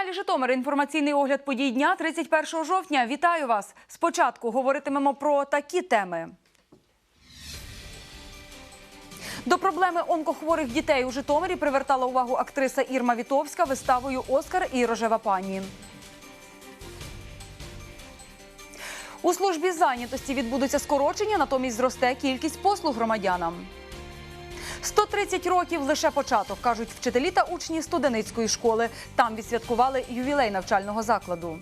телеканалі Житомир інформаційний огляд подій дня 31 жовтня. Вітаю вас! Спочатку говоритимемо про такі теми. До проблеми онкохворих дітей у Житомирі привертала увагу актриса Ірма Вітовська виставою Оскар і рожева пані. У службі зайнятості відбудуться скорочення, натомість зросте кількість послуг громадянам. 130 років лише початок, кажуть вчителі та учні студеницької школи. Там відсвяткували ювілей навчального закладу.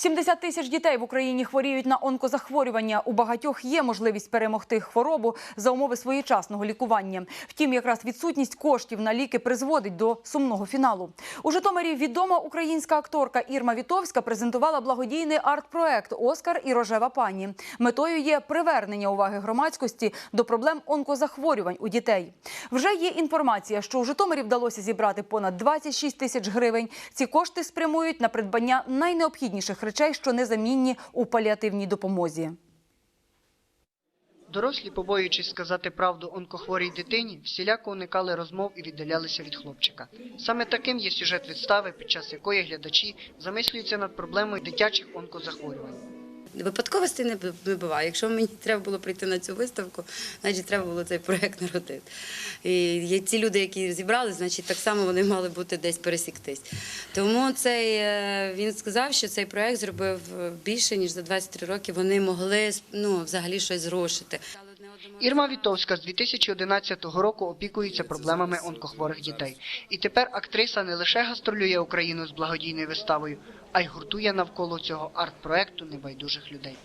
70 тисяч дітей в Україні хворіють на онкозахворювання. У багатьох є можливість перемогти хворобу за умови своєчасного лікування. Втім, якраз відсутність коштів на ліки призводить до сумного фіналу. У Житомирі відома українська акторка Ірма Вітовська презентувала благодійний арт-проект Оскар і рожева пані. Метою є привернення уваги громадськості до проблем онкозахворювань у дітей. Вже є інформація, що у Житомирі вдалося зібрати понад 26 тисяч гривень. Ці кошти спрямують на придбання найнеобхідніших речей, що незамінні у паліативній допомозі. Дорослі, побоюючись сказати правду онкохворій дитині, всіляко уникали розмов і віддалялися від хлопчика. Саме таким є сюжет відстави, під час якої глядачі замислюються над проблемою дитячих онкозахворювань. Випадковостей не, не буває. Якщо мені треба було прийти на цю виставку, значить треба було цей проект народити. І ті люди, які зібрали, значить так само вони мали бути десь пересіктись. Тому цей е, він сказав, що цей проект зробив е, більше ніж за 23 роки. Вони могли ну, взагалі щось зрушити. Ірма Вітовська з 2011 року опікується проблемами онкохворих дітей. І тепер актриса не лише гастролює Україну з благодійною виставою, а й гуртує навколо цього арт-проекту небайдужих людей.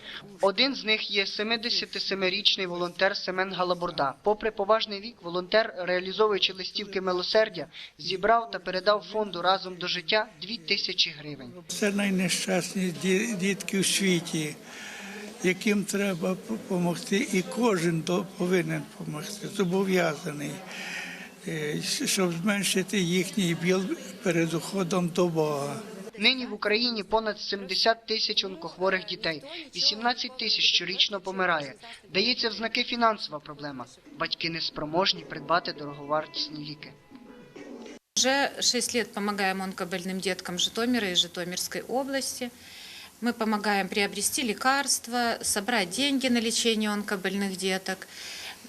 Один з них є 77-річний волонтер Семен Галабурда. Попри поважний вік, волонтер, реалізовуючи листівки милосердя, зібрав та передав фонду разом до життя 2 тисячі гривень. Це найнещасні дітки в світі, яким треба допомогти, і кожен повинен допомогти, зобов'язаний, е, щоб зменшити їхній біл перед уходом до Бога. Нині в Україні понад 70 тисяч онкохворих дітей, 18 тисяч щорічно помирає. Дається в знаки фінансова проблема. Батьки не спроможні придбати дороговартісні ліки. Уже 6 лет помогаем онкобольным деткам Житомира и Житомирской области. Мы помогаем приобрести лекарства, собрать деньги на лечение онкобольных деток.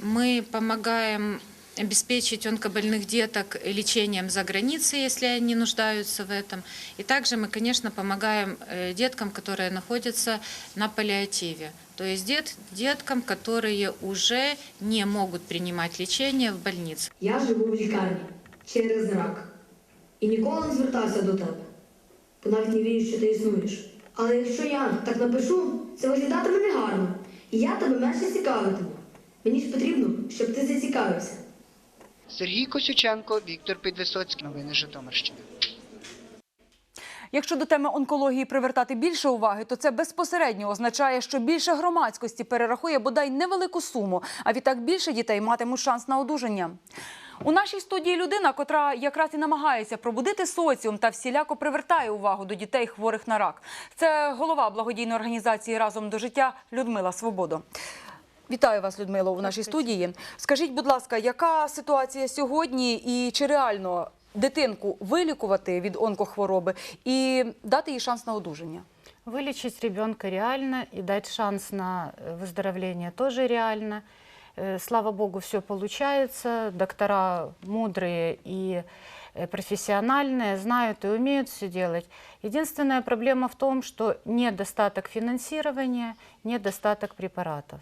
Мы помогаем обеспечить онкобольных деток лечением за границей, если они нуждаются в этом. И также мы, конечно, помогаем э, деткам, которые находятся на паллиативе. То есть дет, деткам, которые уже не могут принимать лечение в больнице. Я живу в лікарні через рак і ніколи не звертався до тебе, бо навіть не вірю, що ти існуєш. Але якщо я так напишу, це виглядатиме негарно, і я тебе менше цікавитиму. Мені ж потрібно, щоб ти зацікавився. Сергій Косюченко, Віктор Підвисоцький. Новини Житомирщини. Якщо до теми онкології привертати більше уваги, то це безпосередньо означає, що більше громадськості перерахує бодай невелику суму, а відтак більше дітей матимуть шанс на одужання. У нашій студії людина, котра якраз і намагається пробудити соціум та всіляко привертає увагу до дітей хворих на рак. Це голова благодійної організації разом до життя Людмила Свободо. Вітаю вас, Людмило, у нашій студії. Скажіть, будь ласка, яка ситуація сьогодні і чи реально дитинку вилікувати від онкохвороби і дати їй шанс на одужання? Вылечить ребенка реально и дать шанс на э, выздоровление тоже реально. Э, Слава богу, все получается. Доктора мудрые и э, профессиональные, знают и умеют все делать. Единственная проблема в том, что недостаток финансирования, недостаток препаратов.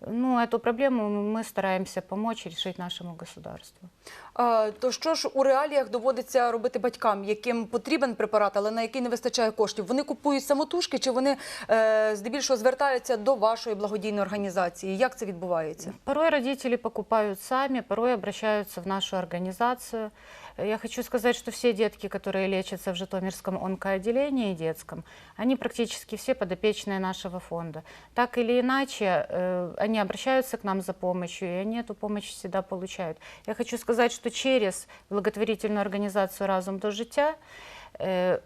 Ну, эту проблему мы стараемся помочь решить нашему государству. А, То що ж у реаліях доводиться робити батькам, яким потрібен препарат, але на який не вистачає коштів? Вони купують самотужки чи вони е, здебільшого звертаються до вашої благодійної організації? Як це відбувається? Порой родители покупают сами, порой обращаются в нашу организацию. Я хочу сказать, что все детки, которые лечатся в Житомирском онкоотделении детском, они практически все подопечные нашего фонда. Так или иначе, э, они обращаются к нам за помощью, и они эту помощь всегда получают. Я хочу сказать, что через благотворительную организацию «Разум до життя» э,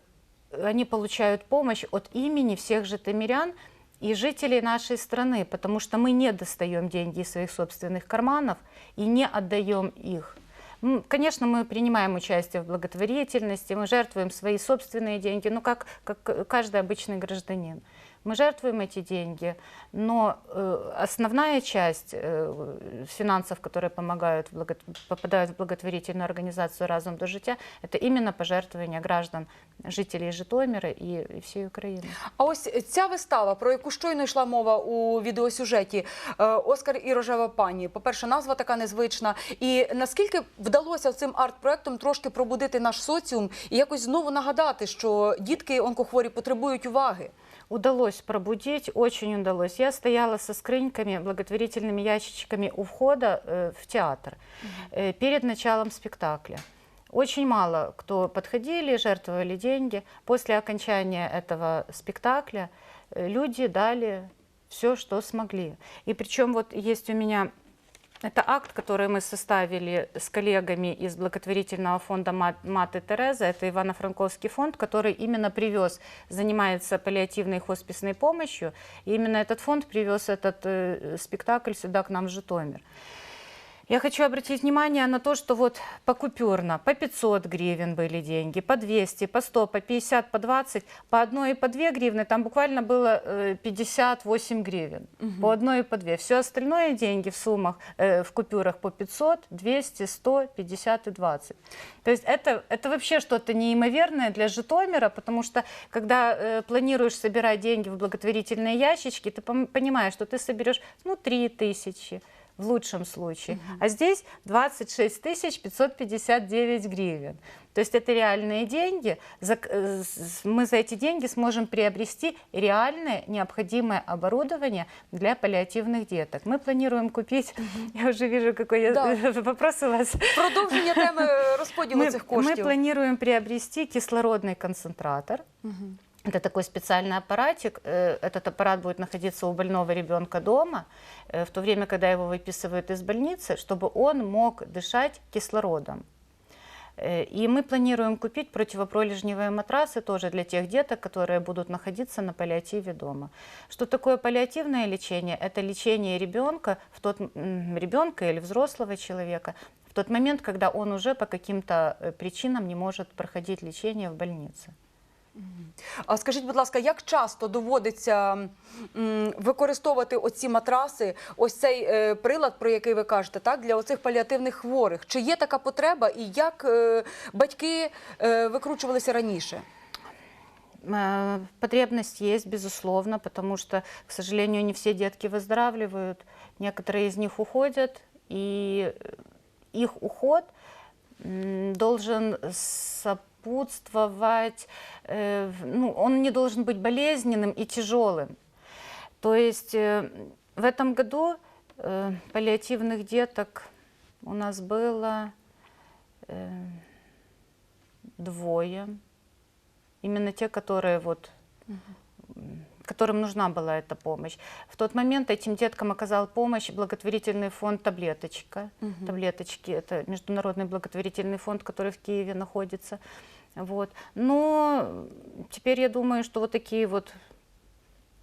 они получают помощь от имени всех житомирян, и жителей нашей страны, потому что мы не достаем деньги из своих собственных карманов и не отдаем их. М, Конечно, мы принимаем участие в благотворительности, мы жертвуем свои собственные деньги, ну как, как каждый обычный гражданин. Мы жертвуем эти деньги, но э, основная часть э, финансов, которые помогают, в благо- попадают в благотворительную организацию «Разум до життя», это именно пожертвования граждан, жителей Житомира и, и всей Украины. А ось ця вистава, про яку щойно йшла мова у відеосюжеті е, Оскар і рожева пані. По-перше, назва така незвична. І наскільки вдалося цим арт-проектом трошки пробудити наш соціум і якось знову нагадати, що дітки онкохворі потребують уваги. Удалось пробудить, очень удалось. Я стояла со скрыньками, благотворительными ящичками у входа э, в театр э, перед началом спектакля. Очень мало кто подходили, жертвовали деньги. После окончания этого спектакля э, люди дали все, что смогли. И причем вот есть у меня это акт, который мы составили с коллегами из благотворительного фонда «Мат- «Маты Тереза». Это Ивано-Франковский фонд, который именно привез, занимается паллиативной и хосписной помощью. И именно этот фонд привез этот э, спектакль сюда, к нам в Житомир. Я хочу обратить внимание на то, что вот покупюрно, по 500 гривен были деньги, по 200, по 100, по 50, по 20, по одной и по 2 гривны, там буквально было э, 58 гривен, по одной и по 2. Все остальное деньги в суммах, э, в купюрах по 500, 200, 100, 50 и 20. То есть это, это вообще что-то неимоверное для Житомира, потому что когда э, планируешь собирать деньги в благотворительные ящички, ты понимаешь, что ты соберешь ну, 3 тысячи, в лучшем случае. А здесь 26 тысяч 559 гривен. То есть это реальные деньги. Э, Мы за эти деньги сможем приобрести реальное необходимое оборудование для паллиативных деток. Мы планируем купить, я уже вижу, какой я- Да. вопрос у вас. Продовження теми розподілу Мы, цих мы коштів. планируем приобрести кислородный концентратор. Это такой специальный аппаратик. Э, Этот аппарат будет находиться у больного ребенка дома, э, в то время, когда его выписывают из больницы, чтобы он мог дышать кислородом. Э, И мы планируем купить противопролежневые матрасы тоже для тех деток, которые будут находиться на паллиативе дома. Что такое паллиативное лечение? Это лечение ребенка, в тот ребенка или взрослого человека в тот момент, когда он уже по каким-то причинам не может проходить лечение в больнице. А скажіть, будь ласка, як часто доводиться м, використовувати оці матраси, ось цей е, прилад, про який ви кажете, так для оцих паліативних хворих? Чи є така потреба, і як е, батьки е, викручувалися раніше? Э, Потребность есть, безусловно, потому что, к сожалению, не все детки выздоравливают. Некоторые из них уходят, и э, их уход м, должен сопутствовать, э, в- ну, он не должен быть болезненным и тяжелым. То есть э, в этом году э, паллиативных деток у нас было э, двое. Именно те, которые вот, м, которым нужна была эта помощь. В тот момент этим деткам оказал помощь благотворительный фонд «Таблеточка». «Таблеточки» — это международный благотворительный фонд, который в Киеве находится. Вот. Но теперь я думаю, что вот такие вот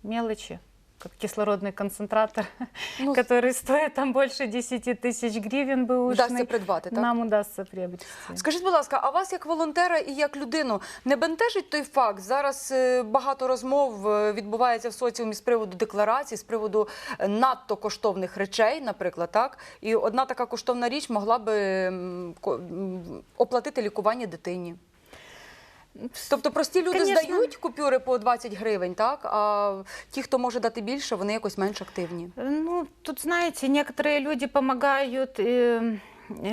мелочи, как кислородный концентратор, Ну, который стоит там больше 10 тысяч гривен бы Вдасться придбати, так? нам удастся приобрести. Скажіть, будь ласка, а вас як волонтера і як людину не бентежить той факт? Зараз е, багато розмов е, відбувається в соціумі з приводу декларацій, з приводу е, надто коштовних речей, наприклад, так? І одна така коштовна річ могла би м, ко- м, оплатити лікування дитині. Тобто прості люди Конечно. здають купюри по 20 гривень, так? А ті, хто може дати більше, вони якось менш активні. Ну, тут, знаете, некоторые люди помогают, э,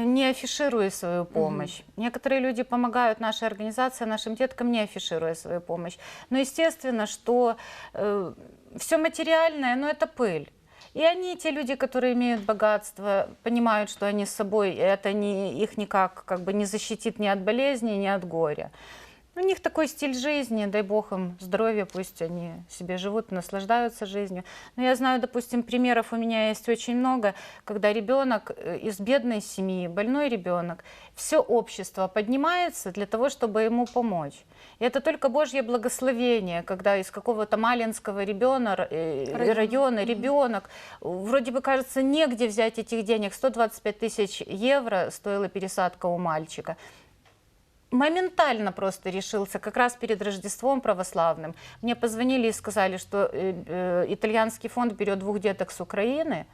не афишируя свою помощь. Некоторые люди помогают нашей организации, нашим деткам, не афишируя свою помощь. Но естественно, что все материальное, но это пыль. И они, те люди, которые имеют богатство, понимают, что они с собой, это не, их никак как бы не защитит ни от болезни, ни от горя. У них такой стиль жизни, дай бог им здоровья, пусть они себе живут, наслаждаются жизнью. Но я знаю, допустим, примеров у меня есть очень много, когда ребенок э, из бедной семьи, больной ребенок, все общество поднимается для того, чтобы ему помочь. И это только Божье благословение, когда из какого-то маленького ребенка, Района. района ребенок, вроде бы кажется, негде взять этих денег, 125 тысяч евро стоила пересадка у мальчика моментально просто решился, как раз перед Рождеством православным. Мне позвонили и сказали, что э, э, итальянский фонд берет двух деток с Украины.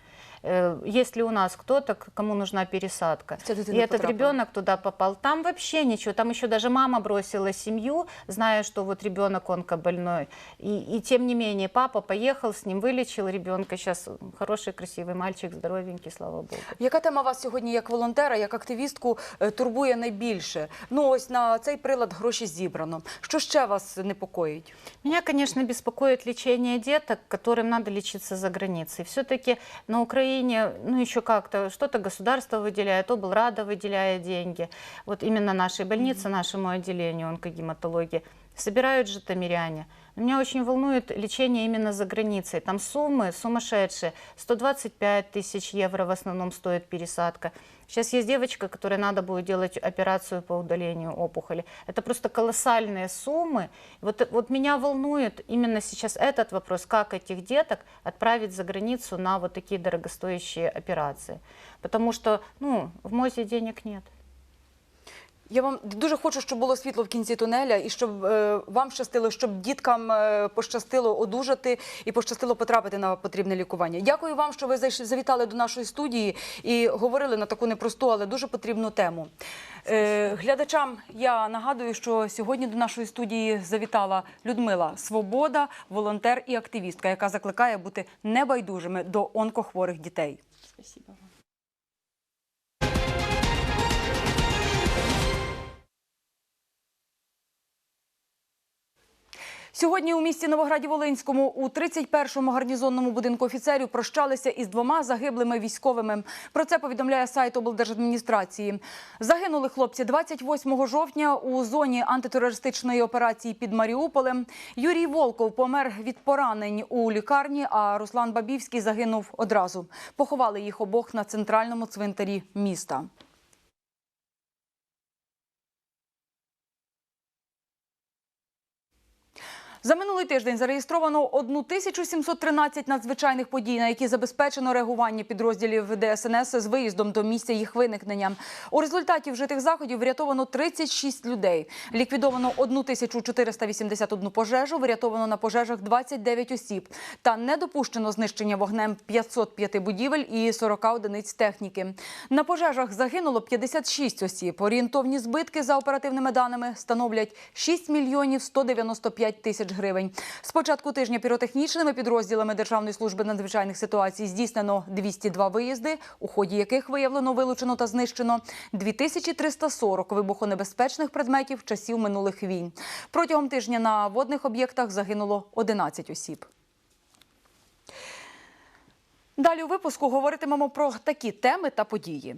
Э, Есть ли у нас кто-то, к- кому нужна пересадка? Ця И дитина этот потрапила. ребенок туда попал. Там вообще ничего. Там еще даже мама бросила семью, зная, что вот ребенок онкобольной. И, и тем не менее, папа поехал с ним, вылечил ребенка. Сейчас хороший, красивый мальчик, здоровенький, слава Богу. Яка тема вас сьогодні як волонтера, як активістку е, турбує найбільше? Ну ось на цей прилад гроші зібрано. Що ще вас непокоїть? Меня, конечно, беспокоит лечение деток, которым надо лечиться за границей. Все-таки на Украине, ну еще как-то, что-то государство выделяет, облрада выделяет деньги. Вот именно нашей больнице, нашему отделению онкогематологии. Собирают житомиряне. Меня очень волнует лечение именно за границей. Там суммы сумасшедшие. 125 тысяч евро в основном стоит пересадка. Сейчас есть девочка, которой надо будет делать операцию по удалению опухоли. Это просто колоссальные суммы. Вот, вот меня волнует именно сейчас этот вопрос, как этих деток отправить за границу на вот такие дорогостоящие операции. Потому что ну, в МОЗе денег нет. Я вам дуже хочу, щоб було світло в кінці тунеля, і щоб е, вам щастило, щоб діткам е, пощастило одужати і пощастило потрапити на потрібне лікування. Дякую вам, що ви завітали до нашої студії і говорили на таку непросту, але дуже потрібну тему. Е, глядачам я нагадую, що сьогодні до нашої студії завітала Людмила Свобода, волонтер і активістка, яка закликає бути небайдужими до онкохворих дітей. Спасибо. Сьогодні у місті Новограді-Волинському у 31-му гарнізонному будинку офіцерів прощалися із двома загиблими військовими. Про це повідомляє сайт облдержадміністрації. Загинули хлопці 28 жовтня у зоні антитерористичної операції під Маріуполем. Юрій Волков помер від поранень у лікарні, а Руслан Бабівський загинув одразу. Поховали їх обох на центральному цвинтарі міста. За минулий тиждень зареєстровано 1713 надзвичайних подій, на які забезпечено реагування підрозділів ДСНС з виїздом до місця їх виникнення. У результаті вжитих заходів врятовано 36 людей. Ліквідовано 1481 пожежу, врятовано на пожежах 29 осіб. Та не допущено знищення вогнем 505 будівель і 40 одиниць техніки. На пожежах загинуло 56 осіб. Орієнтовні збитки за оперативними даними становлять 6 мільйонів 195 тисяч гривень. З початку тижня піротехнічними підрозділами Державної служби надзвичайних ситуацій здійснено 202 виїзди, у ході яких виявлено, вилучено та знищено 2340 вибухонебезпечних предметів часів минулих війн. Протягом тижня на водних об'єктах загинуло 11 осіб. Далі у випуску говоритимемо про такі теми та події.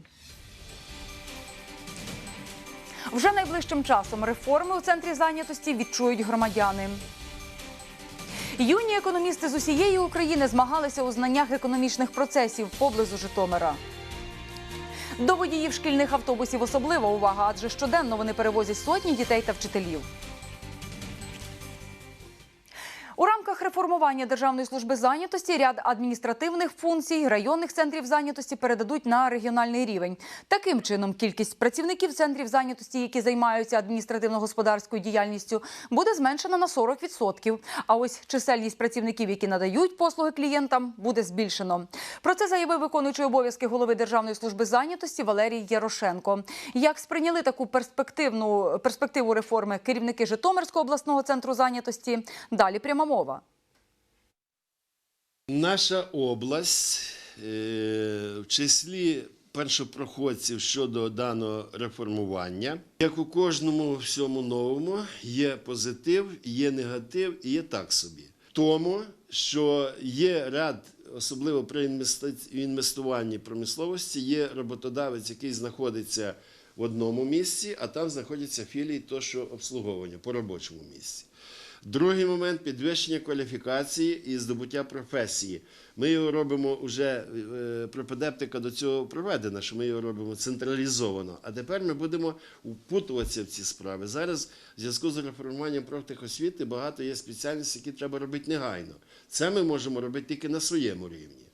Вже найближчим часом реформи у центрі зайнятості відчують громадяни. Юні економісти з усієї України змагалися у знаннях економічних процесів поблизу Житомира. До водіїв шкільних автобусів особлива увага, адже щоденно вони перевозять сотні дітей та вчителів. Реформування Державної служби зайнятості ряд адміністративних функцій районних центрів зайнятості передадуть на регіональний рівень. Таким чином, кількість працівників центрів зайнятості, які займаються адміністративно-господарською діяльністю, буде зменшена на 40%. А ось чисельність працівників, які надають послуги клієнтам, буде збільшено. Про це заявив виконуючий обов'язки голови Державної служби зайнятості Валерій Ярошенко. Як сприйняли таку перспективну перспективу реформи керівники Житомирського обласного центру зайнятості? Далі пряма мова. Наша область е, в числі першопроходців щодо даного реформування, як у кожному всьому новому, є позитив, є негатив і є так собі. Тому що є ряд, особливо при інвестуванні промисловості, є роботодавець, який знаходиться в одному місці, а там знаходяться філії то, що обслуговування по робочому місці. Другий момент підвищення кваліфікації і здобуття професії. Ми його робимо вже пропедептика до цього проведена, що ми його робимо централізовано. А тепер ми будемо впутуватися в ці справи. Зараз в зв'язку з реформуванням профтехосвіти багато є спеціальностей, які треба робити негайно. Це ми можемо робити тільки на своєму рівні.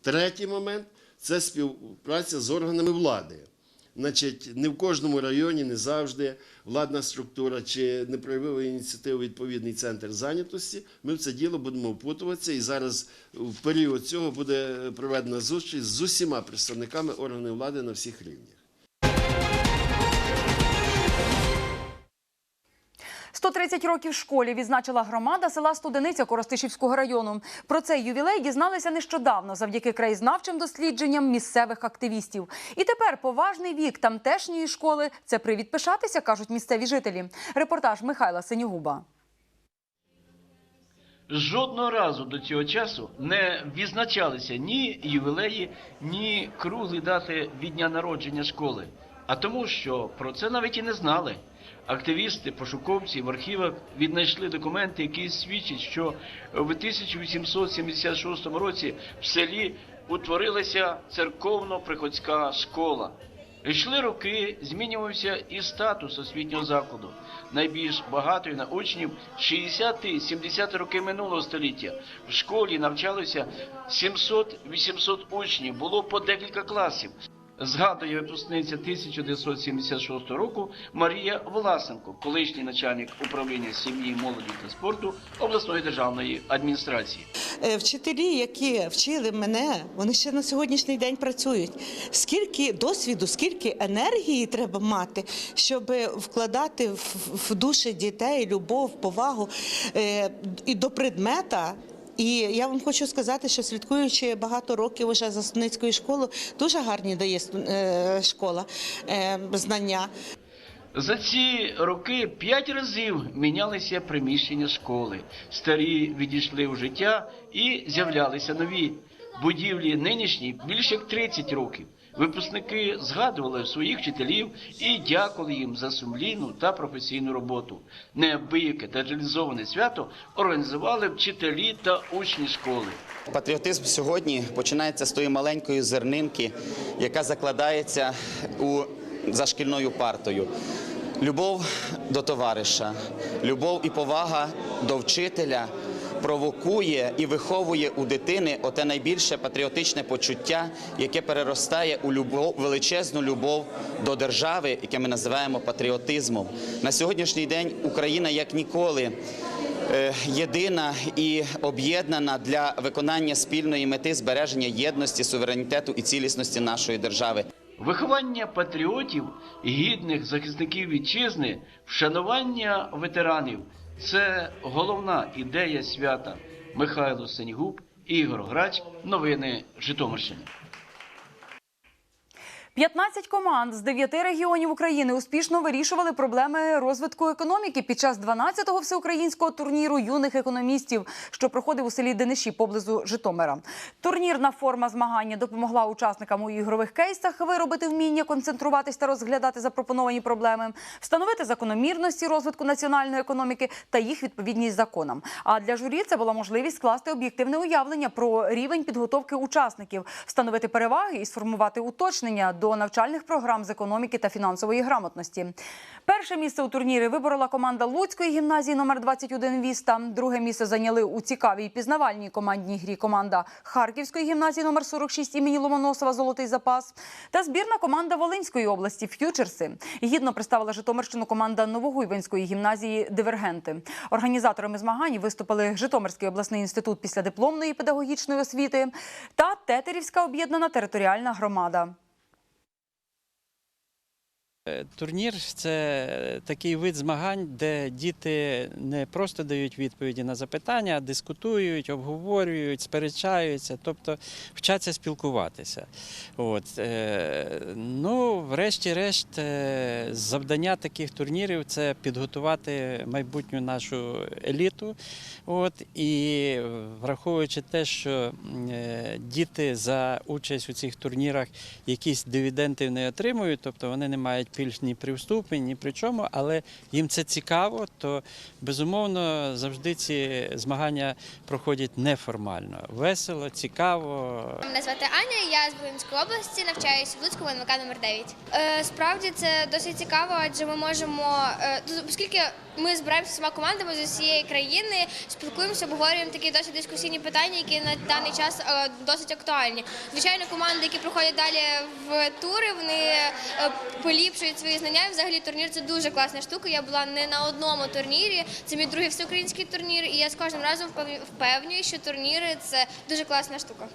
Третій момент це співпраця з органами влади. Значить, не в кожному районі, не завжди владна структура чи не проявила ініціативу відповідний центр зайнятості. Ми в це діло будемо впутуватися. І зараз в період цього буде проведена зустріч з усіма представниками органів влади на всіх рівнях. 130 років школі відзначила громада села Студениця Коростишівського району. Про цей ювілей дізналися нещодавно завдяки краєзнавчим дослідженням місцевих активістів. І тепер поважний вік тамтешньої школи це привід пишатися, кажуть місцеві жителі. Репортаж Михайла Синьогуба. Жодного разу до цього часу не відзначалися ні ювілеї, ні круглі дати від дня народження школи. А тому, що про це навіть і не знали. Активісти, пошуковці в архівах віднайшли документи, які свідчать, що в 1876 році в селі утворилася церковно-приходська школа. Йшли роки, змінювався і статус освітнього закладу. Найбільш багатою на учнів 60-70 роки минулого століття. В школі навчалося 700-800 учнів, було по декілька класів. Згадує випускниця 1976 року Марія Власенко, колишній начальник управління сім'ї, молоді та спорту обласної державної адміністрації. Е, Вчителі, які вчили мене, вони ще на сьогоднішній день працюють. Скільки досвіду, скільки енергії треба мати, щоб вкладати в, в душі дітей любов, повагу е, і до предмета. І я вам хочу сказати, що слідкуючи багато років уже за Суницькою школою, дуже гарні дає е, школа е, знання. За ці роки п'ять разів мінялися приміщення школи. Старі відійшли у життя і з'являлися нові. Будівлі нинішні більше як 30 років. Випускники згадували своїх вчителів і дякували їм за сумлінну та професійну роботу. Неабияке та реалізоване свято організували вчителі та учні школи. Патріотизм сьогодні починається з тої маленької зернинки, яка закладається у за шкільною партою. Любов до товариша, любов і повага до вчителя провокує і виховує у дитини оте найбільше патріотичне почуття, яке переростає у любов, величезну любов до держави, яке ми називаємо патріотизмом. На сьогоднішній день Україна як ніколи е, єдина і об'єднана для виконання спільної мети збереження єдності, суверенітету і цілісності нашої держави. Виховання патріотів, гідних захисників вітчизни, вшанування ветеранів це головна ідея свята. Михайло Сеньгуб, Ігор Грач, новини Житомирщини. 15 команд з 9 регіонів України успішно вирішували проблеми розвитку економіки під час 12-го всеукраїнського турніру юних економістів, що проходив у селі Дениші поблизу Житомира. Турнірна форма змагання допомогла учасникам у ігрових кейсах виробити вміння концентруватись та розглядати запропоновані проблеми, встановити закономірності розвитку національної економіки та їх відповідність законам. А для журі це була можливість скласти об'єктивне уявлення про рівень підготовки учасників, встановити переваги і сформувати уточнення до навчальних програм з економіки та фінансової грамотності. Перше місце у турнірі виборола команда Луцької гімназії номер 21 Віста. Друге місце зайняли у цікавій пізнавальній командній грі команда Харківської гімназії номер 46 імені Ломоносова Золотий запас та збірна команда Волинської області Ф'ючерси. Гідно представила Житомирщину команда Новогуйвинської гімназії Дивергенти. Організаторами змагань виступили Житомирський обласний інститут післядипломної педагогічної освіти та Тетерівська об'єднана територіальна громада. Е, Турнір це такий вид змагань, де діти не просто дають відповіді на запитання, а дискутують, обговорюють, сперечаються, тобто вчаться спілкуватися. От. е, Ну, врешті-решт, е, завдання таких турнірів це підготувати майбутню нашу еліту. От, і враховуючи те, що діти за участь у цих турнірах якісь дивіденди не отримують, тобто вони не мають пільг ні при вступі, ні при чому, але їм це цікаво, то безумовно завжди ці змагання проходять неформально. Весело, цікаво. Мене звати Аня, я з Волинської області, навчаюся в Луцьку ВНВК номер 9. Е, справді це досить цікаво, адже ми можемо, е, оскільки ми збираємося всіма командами з усієї країни, спілкуємося, обговорюємо такі досить дискусійні питання, які на даний час е, досить актуальні. Звичайно, команди, які проходять далі в тури, вони е, поліпшують свої знання. І взагалі турнір це дуже класна штука. Я була не на одному турнірі. Це мій другий всеукраїнський турнір, і я з кожним разом впев- впевнюю, що турніри це дуже класна штука.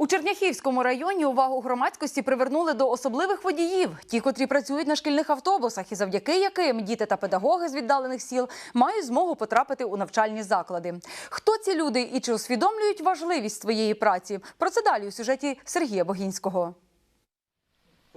У Черняхівському районі увагу громадськості привернули до особливих водіїв, ті, котрі працюють на шкільних автобусах, і завдяки яким діти та педагоги з віддалених сіл мають змогу потрапити у навчальні заклади. Хто ці люди і чи усвідомлюють важливість своєї праці? Про це далі у сюжеті Сергія Богінського.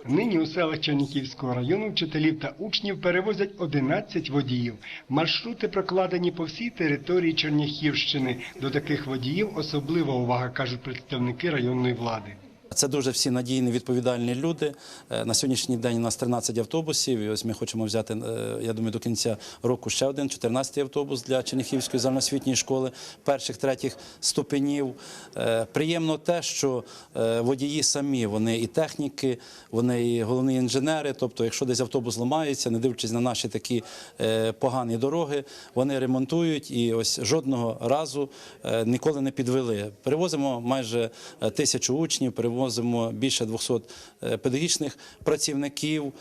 Нині у селах Черніківського району вчителів та учнів перевозять 11 водіїв. Маршрути прокладені по всій території Черняхівщини. До таких водіїв особлива увага, кажуть представники районної влади. Це дуже всі надійні, відповідальні люди. Е, На сьогоднішній день у нас 13 автобусів. І ось ми хочемо взяти, е, я думаю, до кінця року ще один 14-й автобус для Черніхівської загальноосвітньої школи перших, третіх ступенів. Е, Приємно те, що водії самі, вони і техніки, вони і головні інженери. Тобто, якщо десь автобус ламається, не дивлячись на наші такі погані дороги, вони ремонтують і ось жодного разу ніколи не підвели. Перевозимо майже тисячу учнів, перевозимо більше 200 е, педагогічних працівників.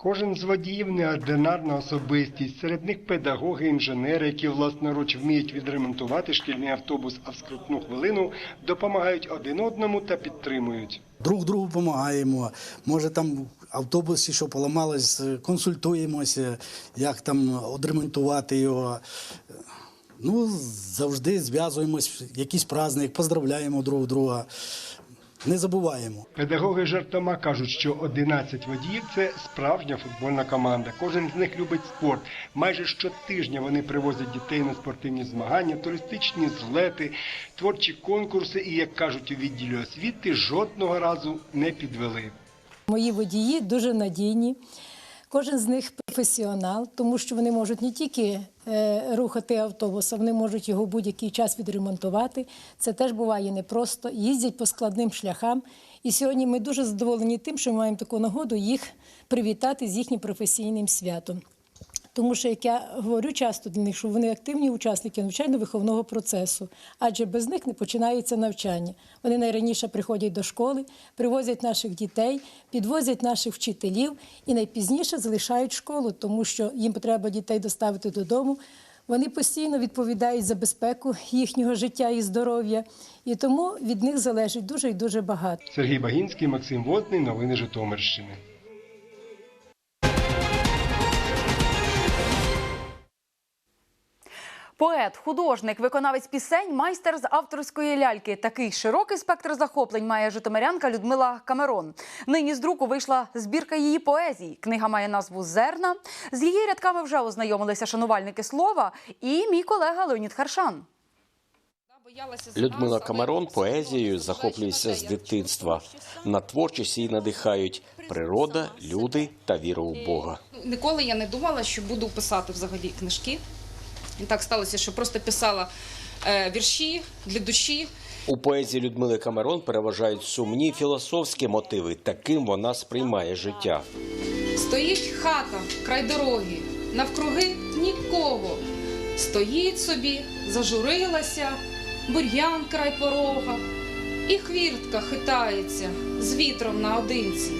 Кожен з водіїв неординарна особистість. Серед них педагоги, інженери, які власноруч вміють відремонтувати шкільний автобус, а в скрутну хвилину допомагають один одному та підтримують. Друг другу допомагаємо. Може там в автобусі, що поламалось, консультуємося, як там відремонтувати його. Ну, завжди зв'язуємось, якийсь праздник, поздравляємо друг друга. Не забуваємо. Педагоги жартома кажуть, що 11 водіїв це справжня футбольна команда. Кожен з них любить спорт. Майже щотижня вони привозять дітей на спортивні змагання, туристичні злети, творчі конкурси і, як кажуть у відділі освіти, жодного разу не підвели. Мої водії дуже надійні. Кожен з них професіонал, тому що вони можуть не тільки е, рухати автобус, а вони можуть його будь-який час відремонтувати. Це теж буває непросто. Їздять по складним шляхам. І сьогодні ми дуже задоволені тим, що маємо таку нагоду їх привітати з їхнім професійним святом. Тому що, як я говорю часто для них, що вони активні учасники навчально-виховного процесу, адже без них не починається навчання. Вони найраніше приходять до школи, привозять наших дітей, підвозять наших вчителів і найпізніше залишають школу, тому що їм треба дітей доставити додому. Вони постійно відповідають за безпеку їхнього життя і здоров'я, і тому від них залежить дуже і дуже багато. Сергій Багінський, Максим Водний, новини Житомирщини. Поет, художник, виконавець пісень, майстер з авторської ляльки. Такий широкий спектр захоплень має житомирянка Людмила Камерон. Нині з друку вийшла збірка її поезій. Книга має назву Зерна. З її рядками вже ознайомилися шанувальники слова і мій колега Леонід Харшан. Людмила Камерон поезією захоплюється з дитинства. На творчість її надихають природа, люди та віра у Бога. Ніколи я не думала, що буду писати взагалі книжки. І так сталося, що просто писала е, вірші для душі. У поезії Людмили Камерон переважають сумні філософські мотиви. Таким вона сприймає життя. Стоїть хата край дороги, навкруги нікого. Стоїть собі, зажурилася, бур'ян край порога, і хвіртка хитається з вітром наодинці.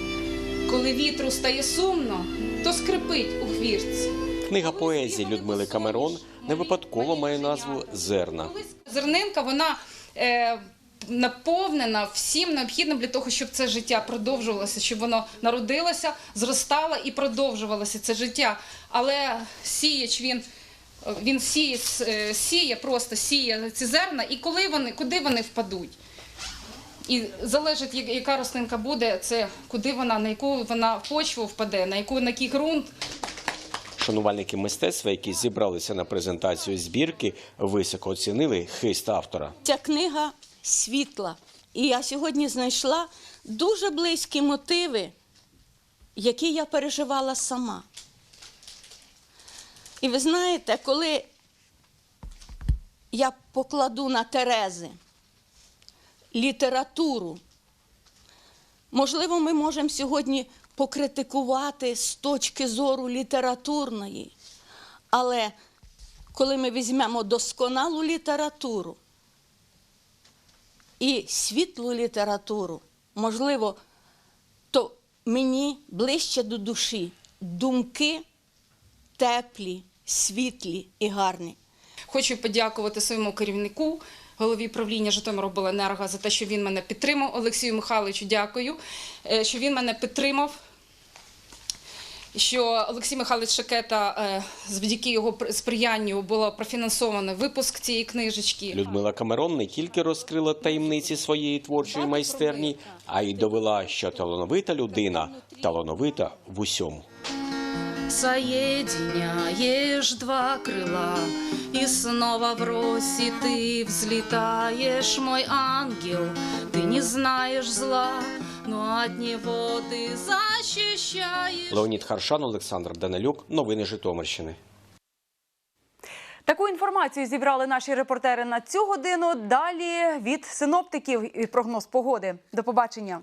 Коли вітру стає сумно, то скрипить у хвіртці. Книга поезії Людмили Камерон не випадково має назву Зерна. Зернинка, вона е, наповнена всім необхідним для того, щоб це життя продовжувалося, щоб воно народилося, зростало і продовжувалося це життя. Але сіяч він. Він сіє, е, сіє, просто сіє ці зерна, і коли вони, куди вони впадуть? І залежить, яка рослинка буде, це куди вона, на яку вона почву впаде, на яку на який ґрунт. Шанувальники мистецтва, які зібралися на презентацію збірки, високо оцінили хист автора. Ця книга світла. І я сьогодні знайшла дуже близькі мотиви, які я переживала сама. І ви знаєте, коли я покладу на Терези літературу, можливо, ми можемо сьогодні покритикувати з точки зору літературної, але коли ми візьмемо досконалу літературу, і світлу літературу, можливо, то мені ближче до душі думки теплі, світлі і гарні. Хочу подякувати своєму керівнику, голові правління Житомиробленерго за те, що він мене підтримав. Олексію Михайловичу, дякую, е, що він мене підтримав Що Олексій Михайлович Шакета, е, завдяки його пр- сприянню, було профінансовано випуск цієї книжечки. Людмила Камерон не тільки розкрила таємниці своєї творчої майстерні, а й довела, що талановита людина талановита в усьому. Соединяешь два крыла, и снова в росе ты взлетаешь, мой ангел. Ты не знаешь зла, но от него ты защищаешь. Леонід Харшан, Олександр Данилюк. Новини Житомирщини. Таку інформацію зібрали наші репортери на цю годину. Далі від синоптиків і прогноз погоди. До побачення.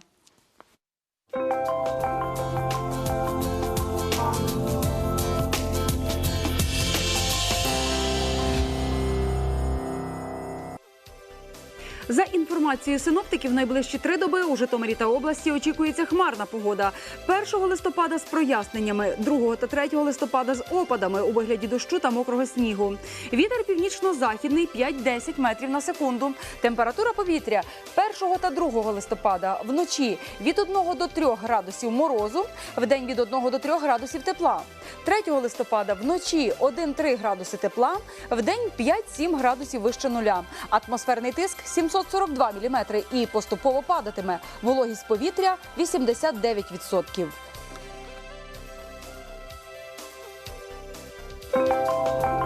За інформацією синоптиків, найближчі три доби у Житомирі та області очікується хмарна погода. 1 листопада з проясненнями, 2 та 3 листопада з опадами у вигляді дощу та мокрого снігу. Вітер північно-західний 5-10 метрів на секунду. Температура повітря 1 та 2 листопада вночі від 1 до 3 градусів морозу, в день від 1 до 3 градусів тепла. 3 листопада вночі 1-3 градуси тепла, в день 5-7 градусів вище нуля. Атмосферний тиск 742 мм і поступово падатиме. Вологість повітря 89%. Thank you.